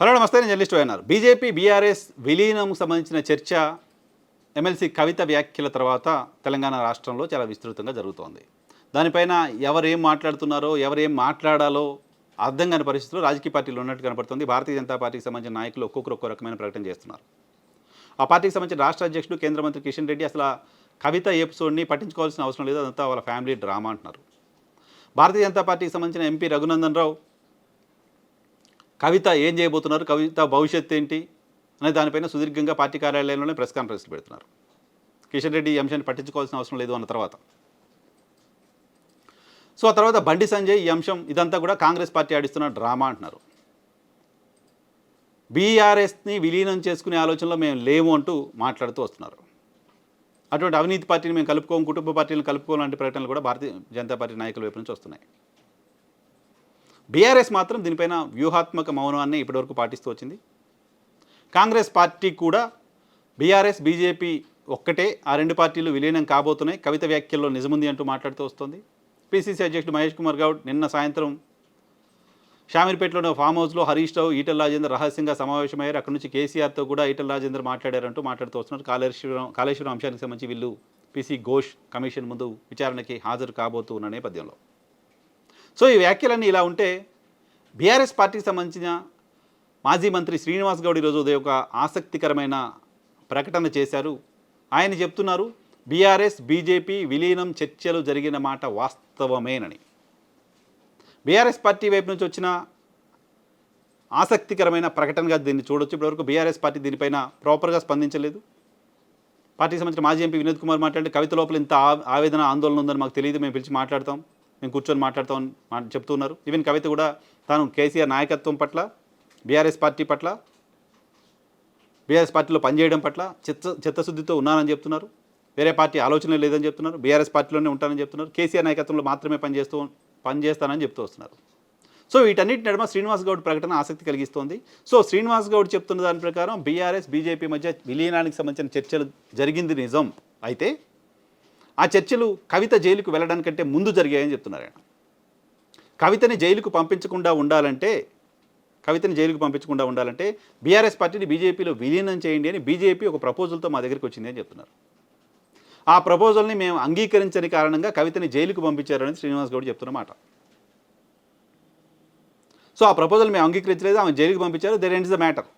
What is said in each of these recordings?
Hello నమస్తే నేను journalist అయినారు బీజేపీ బీఆర్ఎస్ విలీనం సంబంధించిన చర్చ ఎమ్మెల్సీ కవిత వ్యాఖ్యల తర్వాత తెలంగాణ రాష్ట్రంలో చాలా విస్తృతంగా జరుగుతోంది. దానిపైన ఎవరేం మాట్లాడుతున్నారో ఎవరేం మాట్లాడాలో అర్థం కాని పరిస్థితుల్లో రాజకీయ పార్టీలు ఉన్నట్టు కనపడుతుంది. భారతీయ జనతా పార్టీకి సంబంధించిన నాయకులు ఒక్కొక్కరు ఒక్కో రకమైన ప్రకటన చేస్తున్నారు. ఆ పార్టీకి సంబంధించిన రాష్ట్ర అధ్యక్షుడు కేంద్ర మంత్రి కిషన్ రెడ్డి అసలు కవిత ఎపిసోడ్ని పట్టించుకోవాల్సిన అవసరం లేదు. అదంతా వాళ్ళ ఫ్యామిలీ డ్రామా అంటున్నారు. భారతీయ జనతా పార్టీకి సంబంధించిన ఎంపీ రఘునందన్ రావు కవిత ఏం చేయబోతున్నారు? కవిత భవిష్యత్తు ఏంటి? అనే దానిపైన సుదీర్ఘంగా పార్టీ కార్యాలయంలోనే ప్రెస్ కాన్ఫరెన్స్లు పెడుతున్నారు. కిషన్ రెడ్డి ఈ అంశాన్ని పట్టించుకోవాల్సిన అవసరం లేదు అన్న తర్వాత. సో ఆ తర్వాత బండి సంజయ్ ఈ అంశం ఇదంతా కూడా కాంగ్రెస్ పార్టీ ఆడిస్తున్న డ్రామా అంటున్నారు. బీఆర్ఎస్ని విలీనం చేసుకునే ఆలోచనలో మేము లేము అంటూ మాట్లాడుతూ వస్తున్నారు. అటువంటి అవినీతి పార్టీని మేము కలుపుకోము కుటుంబ పార్టీలను కలుపుకోవాలంటే ప్రకటనలు కూడా భారతీయ జనతా పార్టీ నాయకుల వైపు నుంచి వస్తున్నాయి. బీఆర్ఎస్ మాత్రం దీనిపైన వ్యూహాత్మక మౌనాన్ని ఇప్పటివరకు పాటిస్తూ వచ్చింది. కాంగ్రెస్ పార్టీ కూడా బీఆర్ఎస్ బీజేపీ ఒక్కటే ఆ రెండు పార్టీలు విలీనం కాబోతున్నాయి. కవిత వ్యాఖ్యల్లో నిజముంది అంటూ మాట్లాడుతూ వస్తుంది. పిసిసి అధ్యక్షుడు మహేష్ కుమార్ గౌడ్ నిన్న సాయంత్రం షామీర్పేటలోని ఫామ్ హౌస్లో హరీష్ రావు ఈటల రాజేందర్ రహస్యంగా సమావేశమయ్యారు. అక్కడి నుంచి కేసీఆర్తో కూడా ఈటల రాజేందర్ మాట్లాడారంటూ మాట్లాడుతూ వస్తున్నారు. కాళేశ్వరం కాళేశ్వరం అంశానికి సంబంధించి వీళ్ళు పిసి ఘోష్ కమిషన్ ముందు విచారణకి హాజరు కాబోతూ ఉన్న నేపథ్యంలో. సో ఈ వ్యాఖ్యలన్నీ ఇలా ఉంటే బీఆర్ఎస్ పార్టీకి సంబంధించిన మాజీ మంత్రి శ్రీనివాస్ గౌడ్ ఈరోజు ఉదయం ఒక ఆసక్తికరమైన ప్రకటన చేశారు. ఆయన చెప్తున్నారు బీఆర్ఎస్ బీజేపీ విలీనం చర్చలు జరిగిన మాట వాస్తవమేనని. బీఆర్ఎస్ పార్టీ వైపు నుంచి వచ్చిన ఆసక్తికరమైన ప్రకటనగా దీన్ని చూడొచ్చు. ఇప్పటివరకు బీఆర్ఎస్ పార్టీ దీనిపైన ప్రాపర్గా స్పందించలేదు. పార్టీకి సంబంధించిన మాజీ ఎంపీ వినోద్ కుమార్ మాట్లాడి కవిత లోపల ఇంత ఆ- ఆవేదన ఆందోళన ఉందని మాకు తెలియదు మేము పిలిచి మాట్లాడతాం. మేము కూర్చొని మాట్లాడతాం మా- చెప్తున్నారు ఈవెన్ కవిత కూడా తాను కేసీఆర్ నాయకత్వం పట్ల బీఆర్ఎస్ పార్టీ పట్ల బీఆర్ఎస్ పార్టీలో పనిచేయడం పట్ల చిత్త చిత్తశుద్ధితో ఉన్నానని చెప్తున్నారు. వేరే పార్టీ ఆలోచన లేదని చెప్తున్నారు. బీఆర్ఎస్ పార్టీలోనే ఉంటానని చెప్తున్నారు. కేసీఆర్ నాయకత్వంలో మాత్రమే పనిచేస్తూ పనిచేస్తానని చెప్తూ వస్తున్నారు. సో వీటన్నిటి నడుమ శ్రీనివాస్ గౌడ్ ప్రకటన ఆసక్తి కలిగిస్తోంది. సో శ్రీనివాస్ గౌడ్ చెప్తున్న దాని ప్రకారం బీఆర్ఎస్ బీజేపీ మధ్య విలీనానికి సంబంధించిన చర్చలు జరిగింది నిజం. అయితే ఆ చర్చలు కవిత జైలుకు వెళ్ళడానికంటే ముందు జరిగాయని చెప్తున్నారు ఆయన. కవితని జైలుకు పంపించకుండా ఉండాలంటే కవితని జైలుకు పంపించకుండా ఉండాలంటే బీఆర్ఎస్ పార్టీని బీజేపీలో విలీనం చేయండి అని బీజేపీ ఒక ప్రపోజల్తో మా దగ్గరికి వచ్చింది అని చెప్తున్నారు. ఆ ప్రపోజల్ని మేము అంగీకరించని కారణంగా కవితని జైలుకు పంపించారని శ్రీనివాస్ గౌడ్ చెప్తున్నమాట సో ఆ ప్రపోజల్ మేము అంగీకరించలేదు ఆమె జైలుకి పంపించారు. దెర్ ఎండ్స్ ద మ్యాటర్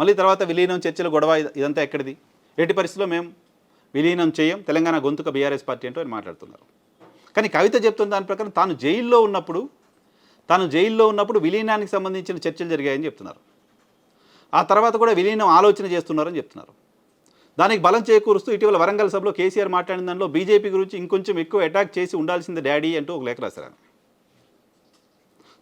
మళ్ళీ తర్వాత విలీనం చర్చలు గొడవ ఇదంతా ఎక్కడిది? ఎట్టి పరిస్థితుల్లో మేము విలీనం చేయం తెలంగాణ గొంతుక బీఆర్ఎస్ పార్టీ అంటూ ఆయన మాట్లాడుతున్నారు. కానీ కవిత చెప్తున్న దాని ప్రకారం తాను జైల్లో ఉన్నప్పుడు తాను జైల్లో ఉన్నప్పుడు విలీనానికి సంబంధించిన చర్చలు జరిగాయని చెప్తున్నారు. ఆ తర్వాత కూడా విలీనం ఆలోచన చేస్తున్నారని చెప్తున్నారు. దానికి బలం చేకూరుస్తూ ఇటీవల వరంగల్ సభలో కేసీఆర్ మాట్లాడిన దానిలో బీజేపీ గురించి ఇంకొంచెం ఎక్కువ అటాక్ చేసి ఉండాల్సింది డాడీ అంటూ ఒక లేఖ రాశారు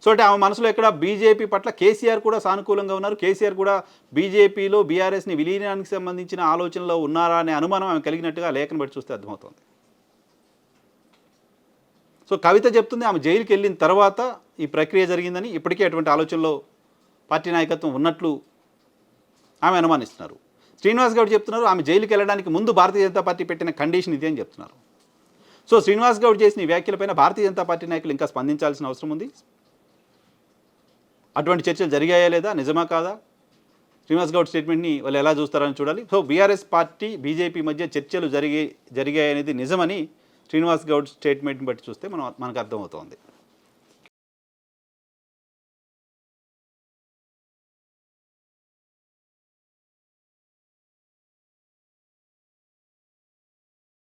సో అంటే ఆమె మనసులో ఎక్కడ బీజేపీ పట్ల కేసీఆర్ కూడా సానుకూలంగా ఉన్నారు. కేసీఆర్ కూడా బీజేపీలో బీఆర్ఎస్ని విలీనానికి సంబంధించిన ఆలోచనలో ఉన్నారా అనే అనుమానం ఆమె కలిగినట్టుగా లేఖను బట్టి చూస్తే అర్థమవుతుంది. సో కవిత చెప్తుంది ఆమె జైలుకి వెళ్ళిన తర్వాత ఈ ప్రక్రియ జరిగిందని ఇప్పటికే అటువంటి ఆలోచనలో పార్టీ నాయకత్వం ఉన్నట్లు ఆమె అనుమానిస్తున్నారు. శ్రీనివాస్ గౌడ్ చెప్తున్నారు ఆమె జైలుకి వెళ్ళడానికి ముందు భారతీయ జనతా పార్టీ పెట్టిన కండిషన్ ఇది అని చెప్తున్నారు. సో శ్రీనివాస్ గౌడ్ చేసిన వ్యాఖ్యలపైన భారతీయ జనతా పార్టీ నాయకులు ఇంకా స్పందించాల్సిన అవసరం ఉంది. అటువంటి చర్చలు జరిగాయా లేదా? నిజమా కాదా? శ్రీనివాస్ గౌడ్ స్టేట్మెంట్ని వాళ్ళు ఎలా చూస్తారని చూడాలి. సో బీఆర్ఎస్ పార్టీ బీజేపీ మధ్య చర్చలు జరిగే జరిగాయనేది నిజమని శ్రీనివాస్ గౌడ్ స్టేట్మెంట్ని బట్టి చూస్తే మనం మనకు అర్థమవుతోంది.